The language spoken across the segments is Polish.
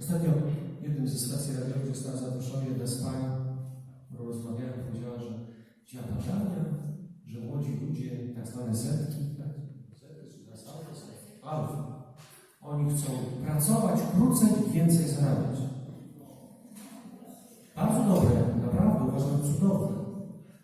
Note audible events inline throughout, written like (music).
Ostatnio w jednym ze stacji radiowych została zaproszona jedna z pań, rozmawiałem, powiedziała, że działa badania, że młodzi ludzie, tak zwane zetki, tak? Oni chcą pracować krócej i więcej zarabiać. Bardzo dobre, naprawdę uważam cudowne.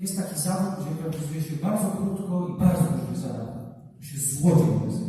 Jest taki zawód, gdzie pracuje się bardzo krótko i bardzo dużo zarabia. To się złodziej nazywa.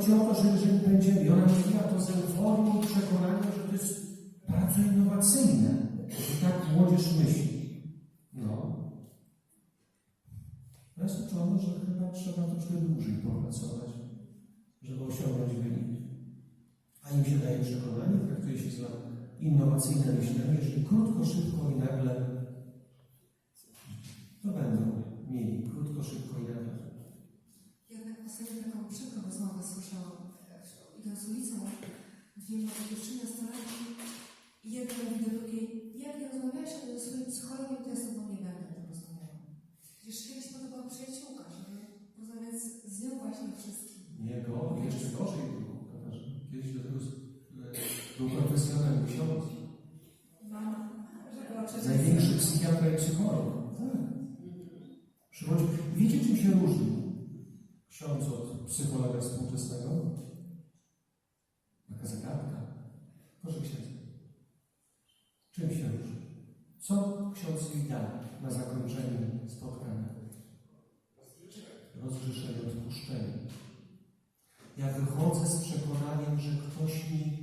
Chodzi o to, że jeżeli będziemy, i ona mówiła to z euforią i przekonaniem, że to jest bardzo innowacyjne, że tak młodzież myśli. No. Ja uczony, że chyba trzeba troszkę dłużej popracować, żeby osiągnąć wynik. A im się daje przekonanie, traktuje się za innowacyjne myślenie, jeżeli krótko, szybko i nagle to będą mieli krótko, szybko i nagle. Jednak ostatnio taką przykrą rozmowę słyszałam. e, Idąc ulicą, dwie młode dziewczyny, nastolatki, i jedna mówi do drugiej, jak nie rozmawiałaś o tym ze swoim psychologiem, to ja z tobą nie będę tym rozmawiała. Przecież kiedyś to była przyjaciółka, żeby porozmawiać z, nią właśnie wszystkim. Nie, go, jeszcze gorzej było. Kiedyś do tego e, był profesjonalny ksiądz. Największy psychiatra i psycholog. Tak. Przychodzi. Wiecie, czym się różni ksiądz od psychologa współczesnego? Taka zagadka. Proszę księdza. Czym się różni? Co ksiądz mi da na zakończenie spotkania? Rozgrzeszenie, odpuszczenie. Ja wychodzę z przekonaniem, że ktoś mi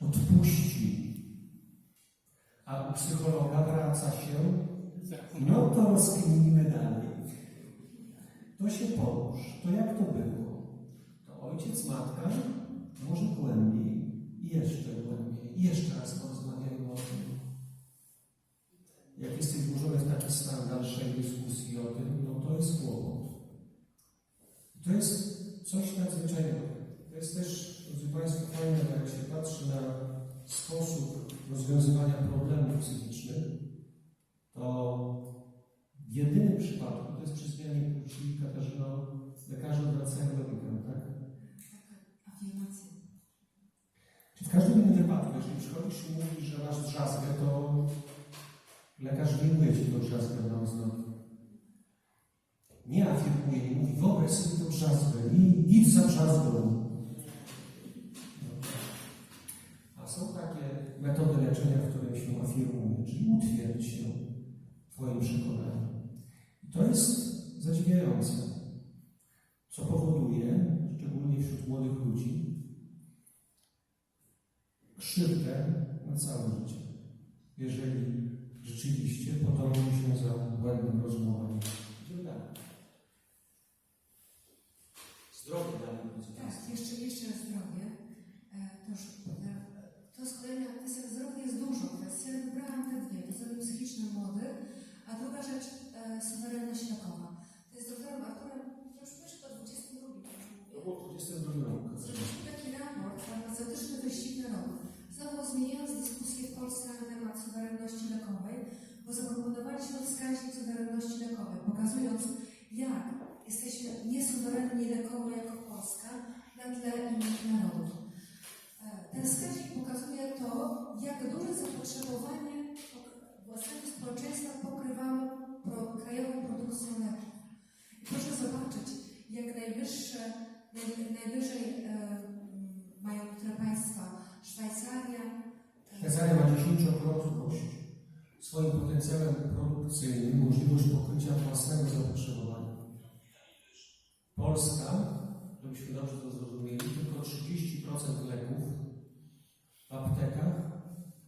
odpuści. A u psychologa wraca się, no to rozkminimy dalej. To się połóż, to jak to było? To ojciec, matka, może głębiej, i jeszcze głębiej, i jeszcze raz porozmawiajmy o tym. Jak jesteś włożony w taki na całe życie, jeżeli rzeczywiście potoczy się za błędnym rozumowaniem.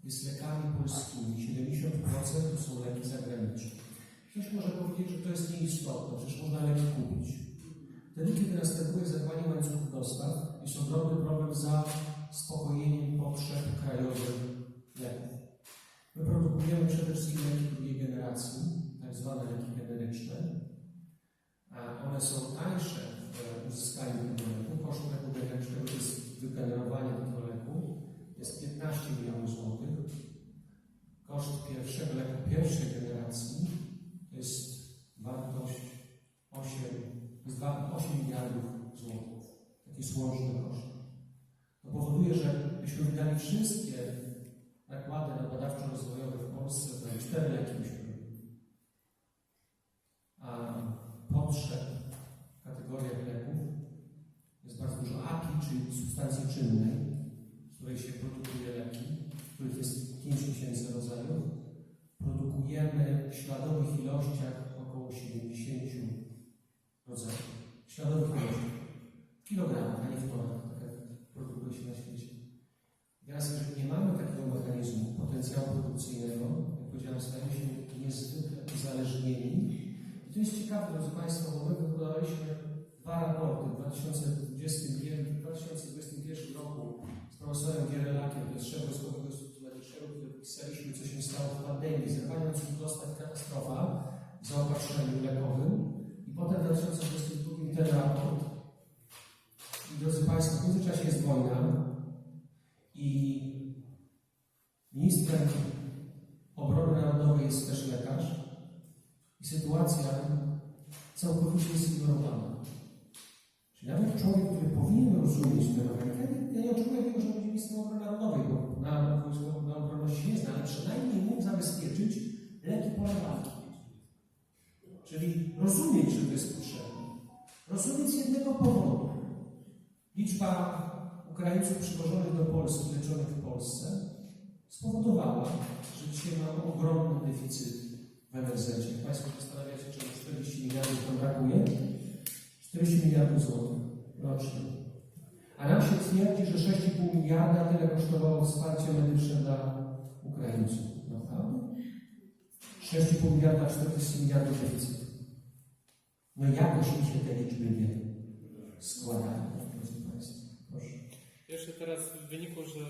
Jest lekami polskimi, 70% to są leki zagraniczne. Ktoś może powiedzieć, że to jest nieistotne, przecież można leki kupić. Wtedy, kiedy następuje zerwanie łańcuchów dostaw, jest ogromny problem za zaspokojeniem potrzeb krajowych leków. My produkujemy przede wszystkim leki drugiej generacji, tak zwane leki generyczne. One są tańsze w uzyskaniu leku. Koszt leku genericznego to jest wygenerowanie jest 15 milionów złotych. Koszt pierwszego leku pierwszej generacji to jest wartość 8, to jest wa- 8 miliardów złotych. Takie jest łączny koszt. To powoduje, że byśmy wydali wszystkie nakłady na badawczo-rozwojowe w Polsce, to cztery leki byśmy. A potrzeb w kategoriach leków jest bardzo dużo API, czyli substancji czynnej, której się produkuje leki, których jest 5 tysięcy rodzajów. Produkujemy w śladowych ilościach około 70 rodzajów. Śladowych ilościach. Kilogramach, a nie w tonach, tak jak produkuje się na świecie. Teraz, jeżeli nie mamy takiego mechanizmu, potencjału produkcyjnego, jak powiedziałem, stajemy się niezwykle uzależnieni. I to jest ciekawe, drodzy Państwo, bo my wykonaliśmy dwa raporty w 2021 Który pisaliśmy, co się stało w pandemii, zerwania cud dostaw katastrofa w zaopatrzeniu lekowym. I potem w 2022 ten raport. I drodzy Państwo, w międzyczasie jest wojna i ministrem obrony narodowej jest też lekarz i sytuacja całkowicie jest ignorowana. Czyli nawet człowiek, który powinien rozumieć tę ja nie oczekuję tego, że będzie ministrem obrony narodowej, bo na, wojsko- na obronność się nie zna, ale przynajmniej mógł zabezpieczyć leki pole walki. Czyli rozumieć, że to jest potrzebne. Rozumieć z jednego powodu. Liczba Ukraińców przywożonych do Polski, leczonych w Polsce, spowodowała, że dzisiaj mamy ogromny deficyt w MSZ. Jak Państwo zastanawiacie, czemu 40 miliardów tam brakuje? 40 miliardów złotych rocznie. A nam się twierdzi, że 6,5 miliarda tyle kosztowało wsparcie medyczne dla Ukraińców. Naprawdę? 6,5 miliarda, 40 miliardów deficytu. No jakoś mi się te liczby nie składają, drodzy Państwo. Proszę. Jeszcze teraz wynikło, że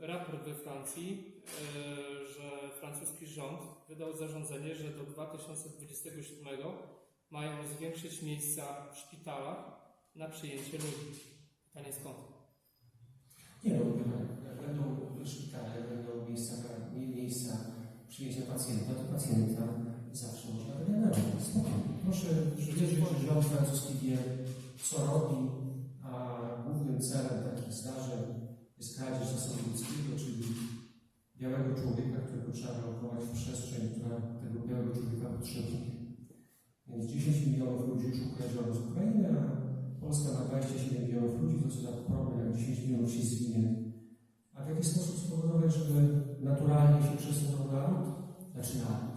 raport we Francji, e, że francuski rząd wydał zarządzenie, że do 2027 mają zwiększyć miejsca w szpitalach na przyjęcie ludzi. Pytanie skąd? Nie no, przyjęcia pacjenta, to pacjenta zawsze można wyeliminować. Spokojnie. Proszę wierzyć, że rząd francuski wie, co robi, a głównym celem takich zdarzeń jest kradzież zasobu ludzkiego, czyli białego człowieka, którego trzeba wylokować w przestrzeń, która tego białego człowieka potrzebuje. Więc 10 milionów ludzi już ukradziono z Ukrainy, a Polska ma 27 milionów ludzi, to co za problem, jak 10 milionów się zginie. A w jaki sposób spowodować, żeby naturalnie się przesunął naród? Znaczy naród.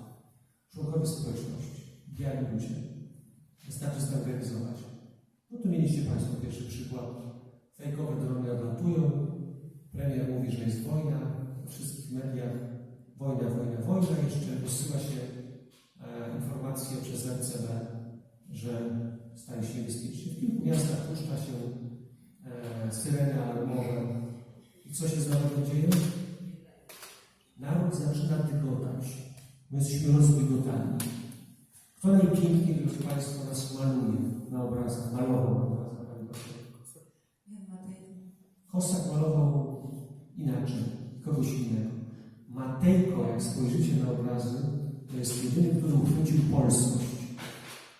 Członkowie społeczności, biali ludzie. Wystarczy zorganizować. No tu mieliście Państwo pierwszy przykład. Fejkowe drony odlatują. Premier mówi, że jest wojna. We wszystkich mediach wojna, wojna, wojna. Jeszcze wysyła się e, informacje przez RCB, że stanie się niebezpiecznie. W kilku miastach puszcza się e, syreny alarmowe. I co się z narodem dzieje? Naród zaczyna dygotać. My jesteśmy rozdygotani. Kto najpiękniej, drodzy Państwo, nas maluje na obrazach, malował na obrazach, Pani. Kossak malował inaczej, kogoś innego. Matejko, jak spojrzycie na obrazy, to jest jedyny, który uchwycił polskość.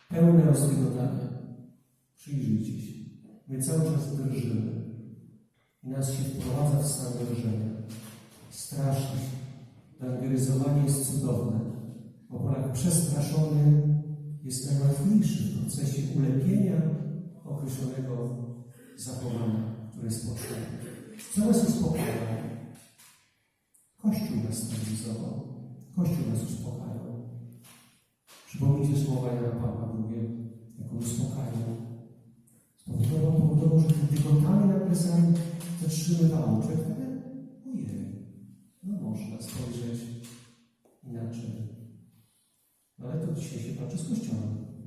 Pełne rozdygotania. Przyjrzyjcie się. My cały czas drżymy. I nas się wprowadza w stan drżenia. Strasznie. Ewangeryzowanie jest cudowne, bo Polak przestraszony jest najłatwiejszy w procesie ulepienia określonego zachowania, które jest potrzebne. Co nas uspokaja? Kościół nas stabilizował. Kościół nas uspokajał. Przypomnijcie słowa Jana Pawła II, jak on uspokajał. Spowodował, powodował, że ten dygotany nagle sam zatrzymywało. Można spojrzeć inaczej. Ale to dzisiaj się patrzy z Kościołem.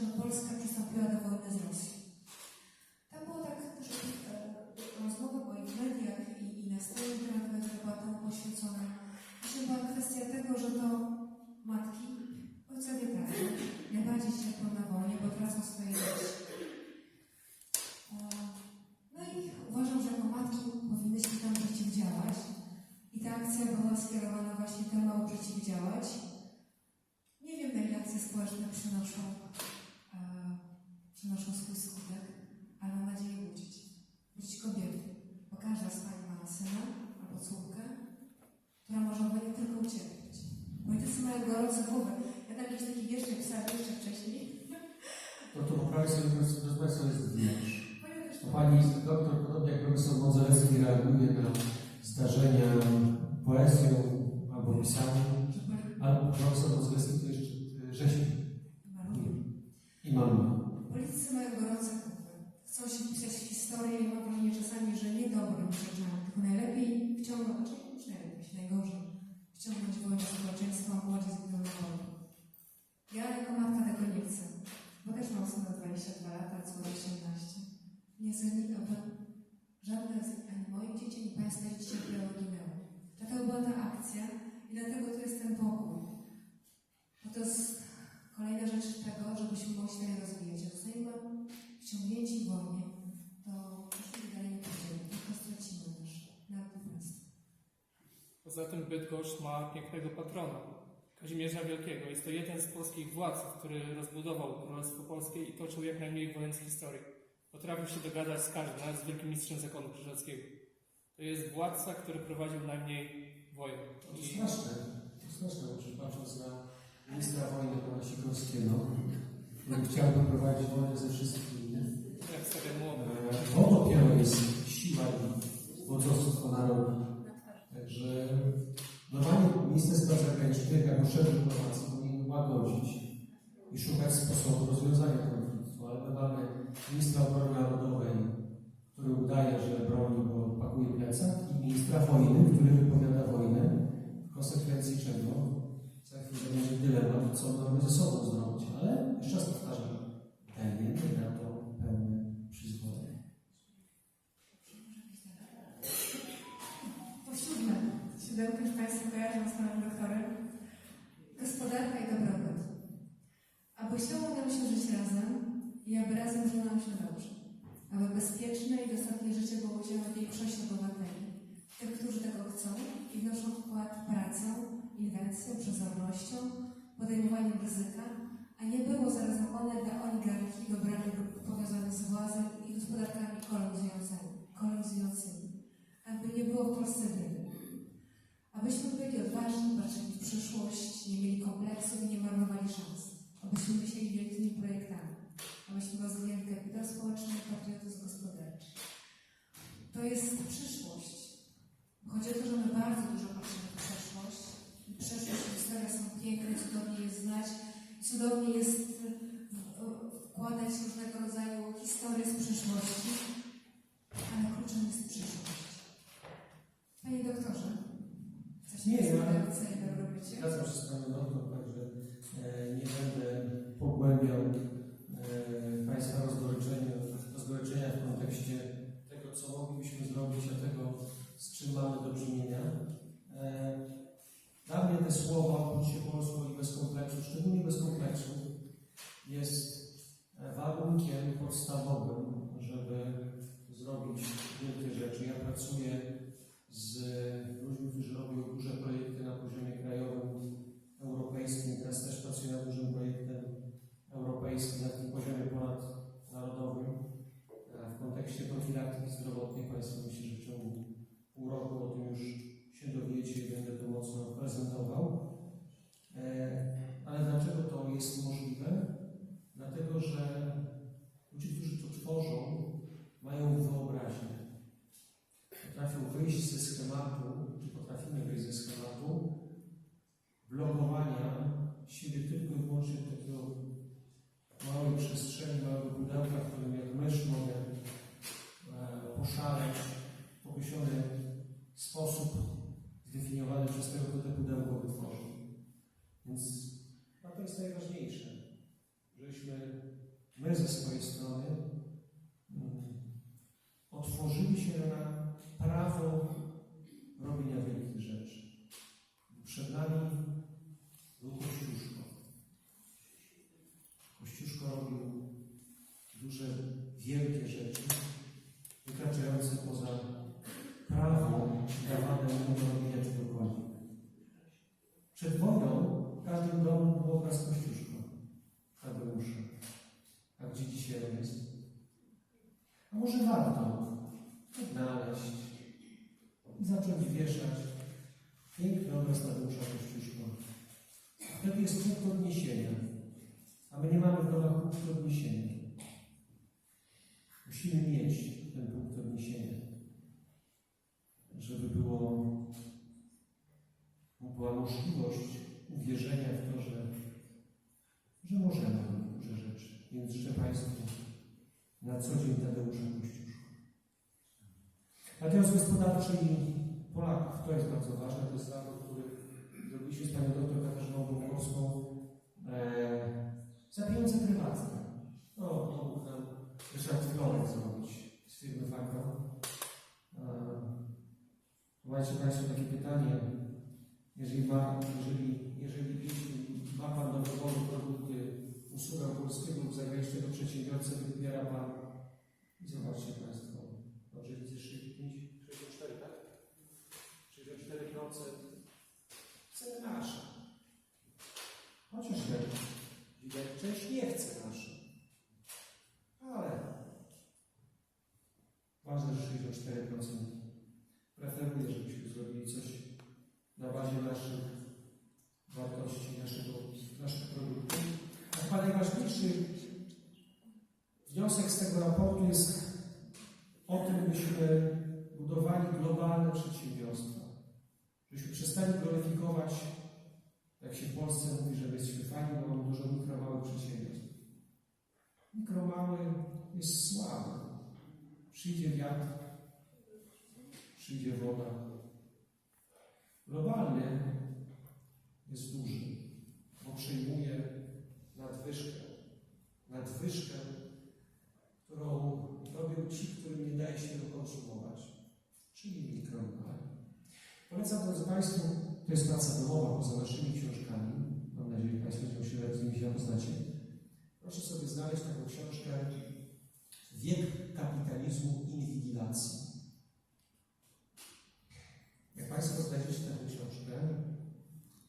że Polska przystąpiła do wojny z Rosją. Gorące głowy. Ja tam jakiś taki wiersz pisałam jeszcze wcześniej. (laughs) No to poprawię sobie, Państwa, jest wiersz. Ponieważ To Pani doktor, podobnie jak profesor Modzelewski, reaguje na zdarzenia poezją albo pisaniem, albo profesor Modzelewski to jeszcze y, rzeźbi i maluje. Politycy mają gorące głowy. Chcą się pisać historię i mam wrażenie czasami, że nie dobrym rzeczami, tylko najlepiej wciągnąć, znaczy już najlepiej, najgorzej, wciągnąć w wojnę społeczeństwa, a młodzi zginą na wojnie. Ja jako matka tego nie chcę, bo też mam syna 22 lata, a córę 18. Nie nikt, aby żadne z ani moich dzieci, ani Państwa dzieci cierpiało ginęło. Dlatego była ta akcja Bydgoszcz ma pięknego patrona, Kazimierza Wielkiego. Jest to jeden z polskich władców, który rozbudował Królestwo Polskie i toczył jak najmniej wojen z historii. Potrafił się dogadać z każdym, nawet z wielkim mistrzem zakonu krzyżackiego. To jest władca, który prowadził najmniej wojen. To I straszne, to straszne, bo patrząc na ministra wojny pana Sikorskiego, który chciałby prowadzić wojnę ze wszystkimi, jak stawia młodo. e, to dopiero jest siła i wodzostwo narodu. Także normalnie minister spraw zagranicznych jako szef dyplomacji powinien łagodzić i szukać sposobu rozwiązania konfliktu, ale my mamy ministra obrony narodowej, który udaje, że broni, bo pakuje plecak i ministra wojny, który wypowiada wojnę, w konsekwencji czego? Za chwilę będzie dylemat, co mamy ze sobą zrobić, ale jeszcze raz powtarzam, dajemy Nie było w Polsce biedy. Abyśmy byli odważni, patrzyli w przyszłość, nie mieli kompleksów i nie marnowali szans. Abyśmy myśleli wielkimi projektami. Abyśmy rozwijali kapitał społeczny i patriotyzm gospodarczy. To jest przyszłość. Chodzi o to, że my bardzo dużo patrzymy w przeszłość. I przeszłość i historia są piękne, cudownie je znać. Cudownie jest e, wkładać różnego rodzaju historie z przeszłości, связан с основным my ze swojej strony otworzyli się na prawo robienia wielkich rzeczy. Przed nami punktu odniesienia. Musimy mieć ten punkt odniesienia, żeby było, była możliwość uwierzenia w to, że, że możemy duże rzeczy. Więc życzę Państwu na co dzień Tadeusza Kościuszka. Natomiast gospodarczy Polaków, to jest bardzo ważne, to jest zawód, który zrobiliśmy z Panią doktor Katarzyną Bąkowską e, za pieniądze prywatne. No, pomógł nam Ryszard Filonek zrobić z firmy Faktor. E, Macie Państwo takie pytanie, jeżeli ma, jeżeli, jeżeli ma Pan do wyboru produkty usługa polskiego lub zagranicznego przedsiębiorcy, wybiera Pan i zobaczcie Państwo, dobrze widzę 65, 64, tak? 64% ceny nasze. Chociaż jak widać, część nie chce nasze. Ale ważne, że 64% preferuje, żebyśmy zrobili coś na bazie naszych wartości, naszego, naszych produktów. A chyba najważniejszy wniosek z tego raportu jest o tym, byśmy budowali globalne przedsiębiorstwa. Żebyśmy przestali gloryfikować, jak się w Polsce mówi, że my jesteśmy fajni, bo mamy dużo mikro, małych przedsiębiorstw. Mikro, mały jest słaby. Przyjdzie wiatr, przyjdzie woda. Globalny jest duży, bo przyjmuje nadwyżkę. Nadwyżkę, którą robią ci, którym nie daje się konsumować, czyli mikro i małe. Polecam, drodzy Państwo, to jest praca domowa poza naszymi książkami. Mam nadzieję, że Państwo się z nimi zapoznacie. Proszę sobie znaleźć taką książkę Wiek kapitalizmu inwigilacji. Jak Państwo znajdziecie tę książkę,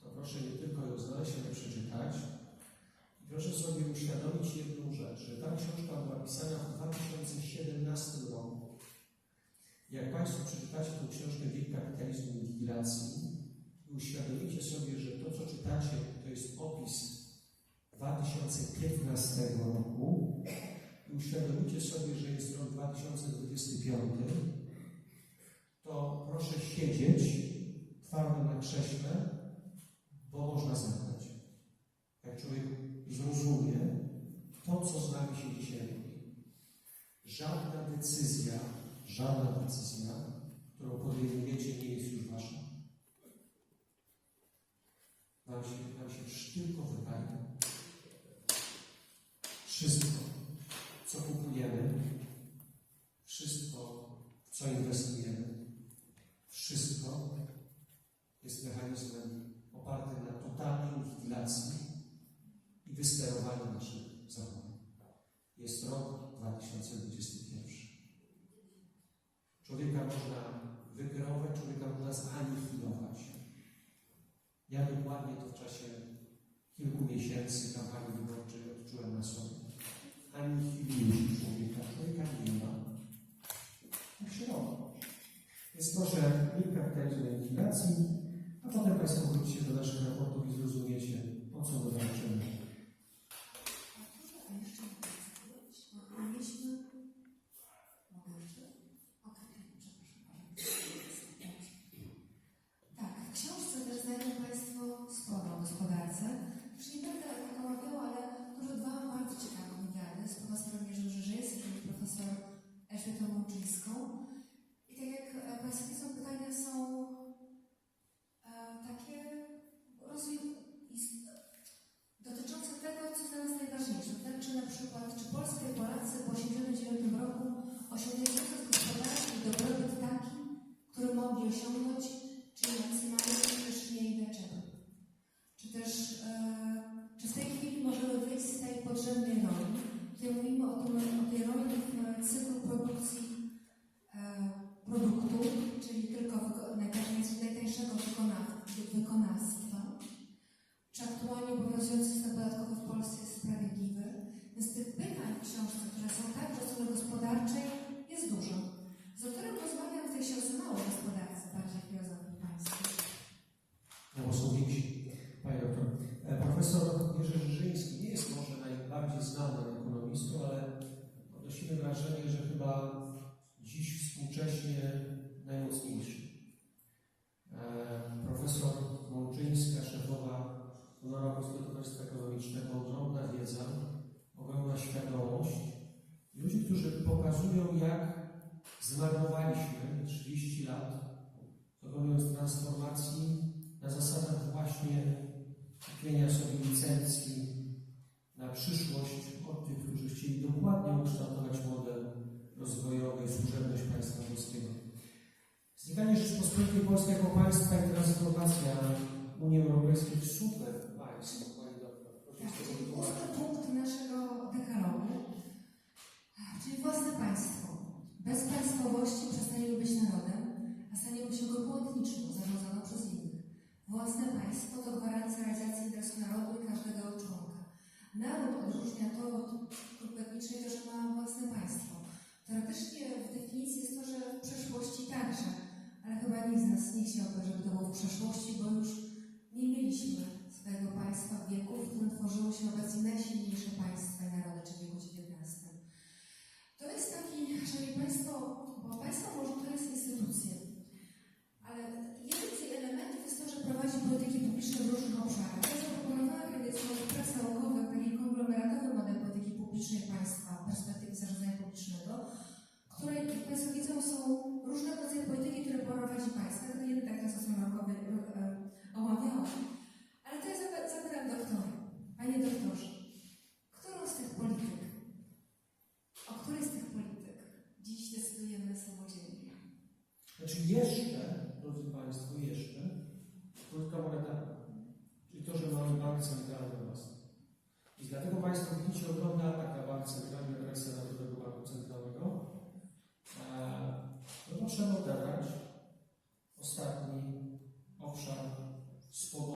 to proszę nie tylko ją znaleźć, ale przeczytać. I proszę sobie uświadomić jedną rzecz, że ta książka była pisana w 2017 roku. Jak Państwo przeczytacie tę książkę Wiek kapitalizmu i inwigilacji i uświadomicie sobie, że to, co czytacie, to jest opis 2015 roku i uświadomicie sobie, że jest rok 2025, to proszę siedzieć twardo na krześle, bo można zagrać. Jak człowiek zrozumie to, co z nami się dzisiaj robi. Żadna decyzja, żadna decyzja, którą podejmujecie, nie jest już wasza. Nam się, nam się tylko wydaje. Wszystko, co kupujemy, wszystko, w co inwestujemy, wszystko jest mechanizmem opartym na totalnej inwigilacji i wysterowaniu naszych zachowań. Jest rok 2021. Człowieka można wykreować, człowieka można zanihilować. Ja dokładnie to w czasie kilku miesięcy kampanii wyborczej odczułem na sobie. Anihiluje się człowieka, człowieka nie ma. Tak się robi. Więc proszę, nie kapitalizmu i inwigilacji, a potem Państwo wrócicie do naszych raportów i zrozumiecie, o co my walczymy. Wrażenie, że